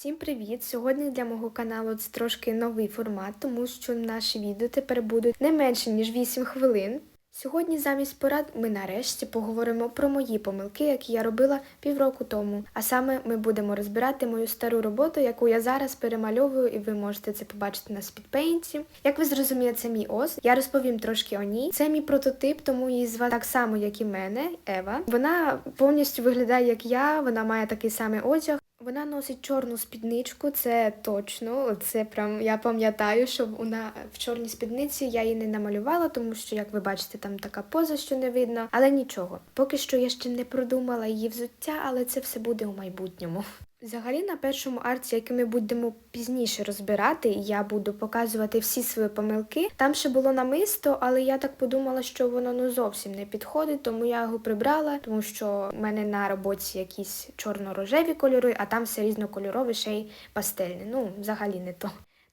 Всім привіт! Сьогодні для мого каналу це трошки новий формат, тому що наші відео тепер будуть не менше ніж 8 хвилин. Сьогодні замість порад ми нарешті поговоримо про мої помилки, які я робила півроку тому. А саме ми будемо розбирати мою стару роботу, яку я зараз перемальовую, і ви можете це побачити на спідпейнті. Як ви зрозуміли, це мій ос. Я розповім трошки о ній. Це мій прототип, тому її звати так само, як і мене, Ева. Вона повністю виглядає як я, вона має такий самий одяг. Вона носить чорну спідничку, це точно. Це прям я пам'ятаю, що вона в чорній спідниці я її не намалювала, тому що, як ви бачите, там така поза, що не видно. Але нічого. Поки що я ще не продумала її взуття, але це все буде у майбутньому. Взагалі, на першому арці, який ми будемо пізніше розбирати, я буду показувати всі свої помилки. Там ще було намисто, але я так подумала, що воно ну зовсім не підходить, тому я його прибрала, тому що в мене на роботі якісь чорно-рожеві кольори, а там все різнокольорове, ще й пастельне. Ну, взагалі не то.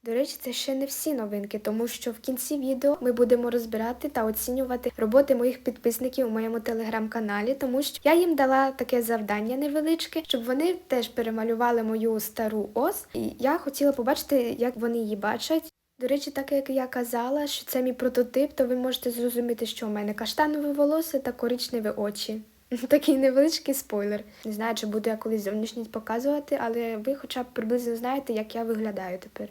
До речі, це ще не всі новинки, тому що в кінці відео ми будемо розбирати та оцінювати роботи моїх підписників у моєму телеграм-каналі, тому що я їм дала таке завдання невеличке, щоб вони теж перемалювали мою стару ос. І я хотіла побачити, як вони її бачать. До речі, так як я казала, що це мій прототип, то ви можете зрозуміти, що у мене каштанове волосся та коричневі очі. Такий невеличкий спойлер. Не знаю, чи буду я колись зовнішність показувати, але ви хоча б приблизно знаєте, як я виглядаю тепер.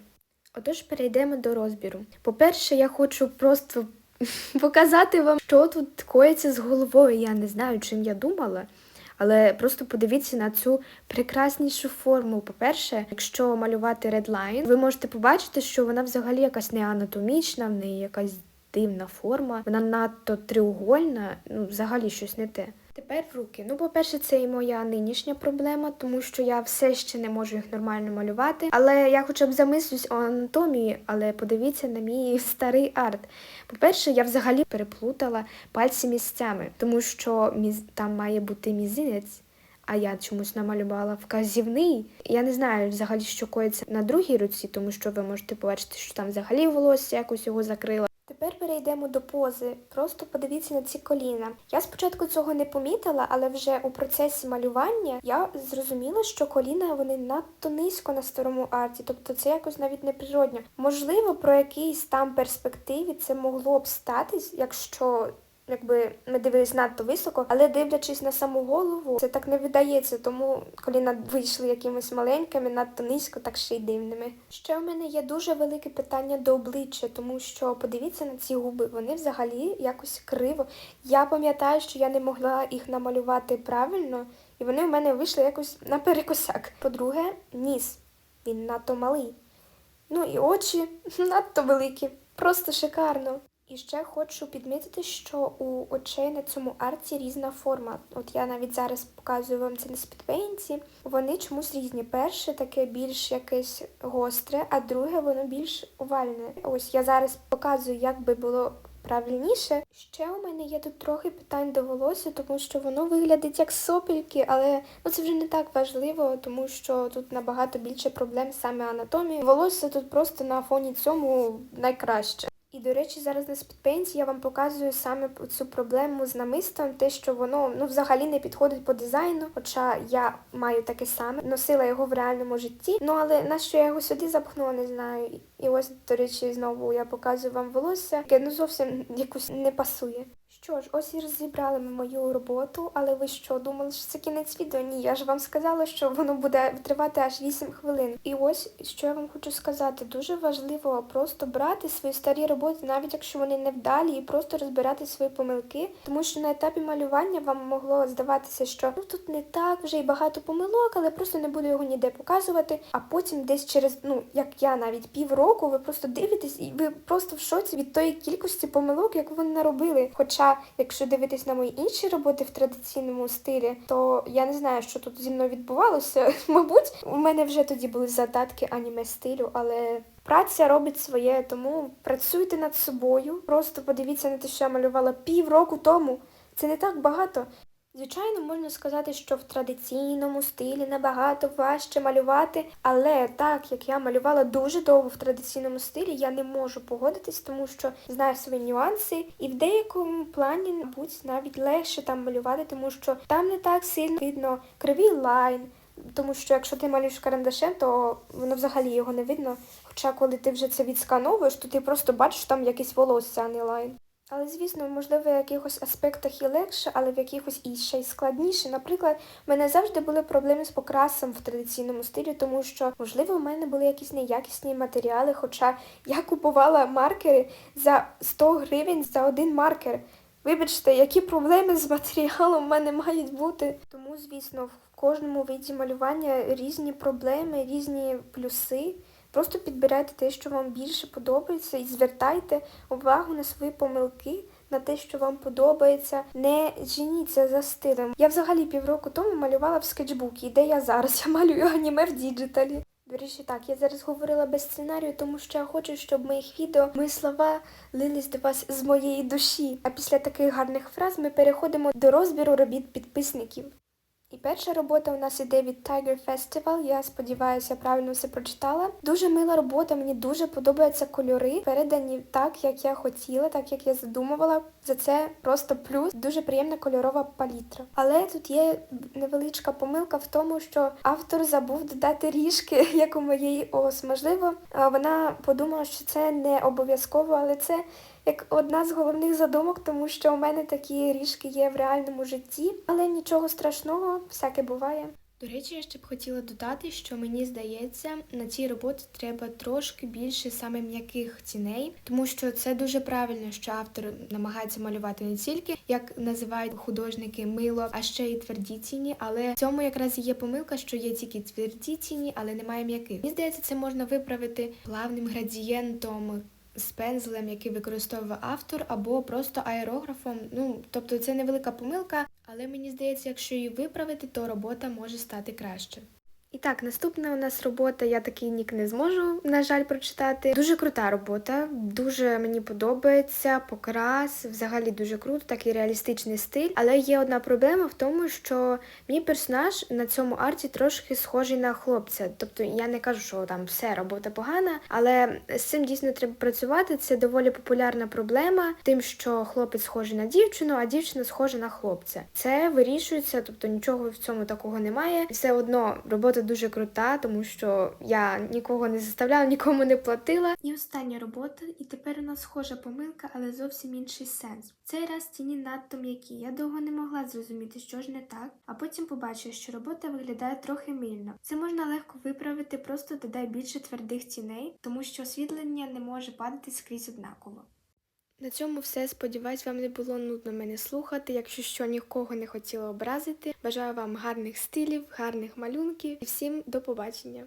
Отож, перейдемо до розбіру. По-перше, я хочу просто показати вам, що тут коїться з головою. Я не знаю, чим я думала. Але просто подивіться на цю прекраснішу форму. По-перше, якщо малювати редлайн, ви можете побачити, що вона взагалі якась не анатомічна, в неї якась дивна форма, вона надто треугольна, ну взагалі щось не те. Тепер руки. Ну, по-перше, це і моя нинішня проблема, тому що я все ще не можу їх нормально малювати. Але я хоча б замислюсь о анатомії, але подивіться на мій старий арт. По-перше, я взагалі переплутала пальці місцями, тому що міз... там має бути мізинець. А я чомусь намалювала вказівний. Я не знаю взагалі, що коїться на другій руці, тому що ви можете побачити, що там взагалі волосся якось його закрило. Перейдемо до пози. Просто подивіться на ці коліна. Я спочатку цього не помітила, але вже у процесі малювання я зрозуміла, що коліна вони надто низько на старому арті, тобто це якось навіть неприродньо. Можливо, про якийсь там перспективі це могло б статись, якщо. Якби ми дивились надто високо, але дивлячись на саму голову, це так не видається, тому коліна вийшли якимись маленькими, надто низько, так ще й дивними. Ще у мене є дуже велике питання до обличчя, тому що подивіться на ці губи, вони взагалі якось криво. Я пам'ятаю, що я не могла їх намалювати правильно, і вони у мене вийшли якось наперекосяк. По-друге, ніс. Він надто малий. Ну і очі надто великі, просто шикарно. І ще хочу підмітити, що у очей на цьому арті різна форма. От я навіть зараз показую вам це на спідпейнті. Вони чомусь різні. Перше таке більш якесь гостре, а друге воно більш овальне. Ось я зараз показую, як би було правильніше. Ще у мене є тут трохи питань до волосся, тому що воно виглядить як сопельки, але ну це вже не так важливо, тому що тут набагато більше проблем саме анатомії. Волосся тут просто на фоні цьому найкраще. І, до речі, зараз на спідпейнті я вам показую саме цю проблему з намистом, те, що воно ну взагалі не підходить по дизайну. Хоча я маю таке саме, носила його в реальному житті. Ну але на що я його сюди запхнула, не знаю. І ось, до речі, знову я показую вам волосся, яке ну зовсім якось не пасує. Що ж, ось і розібрали ми мою роботу, але ви що, думали, що це кінець відео? Ні, я ж вам сказала, що воно буде тривати аж 8 хвилин. І ось що я вам хочу сказати. Дуже важливо просто брати свої старі роботи, навіть якщо вони невдалі, і просто розбирати свої помилки, тому що на етапі малювання вам могло здаватися, що ну тут не так, вже й багато помилок, але просто не буду його ніде показувати. А потім десь через, ну як я навіть півроку, ви просто дивитесь, і ви просто в шоці від тої кількості помилок, яку вони наробили. Хоча якщо дивитись на мої інші роботи в традиційному стилі, то я не знаю, що тут зі мною відбувалося. Мабуть, у мене вже тоді були задатки аніме стилю, але. Праця робить своє, тому працюйте над собою. Просто подивіться на те, що я малювала півроку тому. Це не так багато. Звичайно, можна сказати, що в традиційному стилі набагато важче малювати, але так як я малювала дуже довго в традиційному стилі, я не можу погодитись, тому що знаю свої нюанси, і в деякому плані, мабуть, навіть легше там малювати, тому що там не так сильно видно кривий лайн. тому що якщо ти малюєш карандашем, то воно взагалі його не видно. Хоча коли ти вже це відскановуєш, то ти просто бачиш там якесь волосся, а не лайн. Але звісно, можливо, в якихось аспектах і легше, але в якихось і ще й складніше. Наприклад, в мене завжди були проблеми з покрасом в традиційному стилі, тому що, можливо, в мене були якісь неякісні матеріали, хоча я купувала маркери за 100 гривень за один маркер. Вибачте, які проблеми з матеріалом в мене мають бути. Тому, звісно, в кожному виді малювання різні проблеми, різні плюси. Просто підбирайте те, що вам більше подобається, і звертайте увагу на свої помилки, на те, що вам подобається. Не женіться за стилем. Я взагалі півроку тому малювала в скетчбукі, де я зараз? Я малюю аніме в діджиталі. До речі, так, я зараз говорила без сценарію, тому що я хочу, щоб моїх відео мої слова лились до вас з моєї душі. А після таких гарних фраз ми переходимо до розбіру робіт підписників. І перша робота у нас іде від Tiger Festival. Я сподіваюся, правильно все прочитала. Дуже мила робота, мені дуже подобаються кольори, передані так, як я хотіла, так як я задумувала. За це просто плюс. Дуже приємна кольорова палітра. Але тут є невеличка помилка в тому, що автор забув додати ріжки, як у моєї ос. Можливо, вона подумала, що це не обов'язково, але це як одна з головних задумок, тому що у мене такі ріжки є в реальному житті, але нічого страшного, всяке буває. До речі, я ще б хотіла додати, що мені здається, на цій роботі треба трошки більше саме м'яких ціней, тому що це дуже правильно, що автор намагається малювати не тільки, як називають художники мило, а ще й тверді ціні. Але в цьому якраз і є помилка, що є тільки тверді ціні, але немає м'яких. Мені здається, це можна виправити плавним градієнтом з пензлем, який використовував автор, або просто аерографом. Ну, тобто це невелика помилка, але мені здається, якщо її виправити, то робота може стати краще. І так, наступна у нас робота, я такий нік не зможу, на жаль, прочитати. Дуже крута робота, дуже мені подобається, покрас, взагалі дуже круто, такий реалістичний стиль. Але є одна проблема в тому, що мій персонаж на цьому арті трошки схожий на хлопця. Тобто я не кажу, що там все робота погана, але з цим дійсно треба працювати. Це доволі популярна проблема, тим, що хлопець схожий на дівчину, а дівчина схожа на хлопця. Це вирішується, тобто нічого в цьому такого немає. Все одно робота дуже крута, тому що я нікого не заставляла, нікому не платила. І остання робота, і тепер у нас схожа помилка, але зовсім інший сенс. Цей раз тіні надто м'які. Я довго не могла зрозуміти, що ж не так, а потім побачила, що робота виглядає трохи мильно. Це можна легко виправити, просто додай більше твердих тіней, тому що освітлення не може падати скрізь однаково. На цьому все. Сподіваюсь, вам не було нудно мене слухати. Якщо що нікого не хотіла образити, бажаю вам гарних стилів, гарних малюнків і всім до побачення.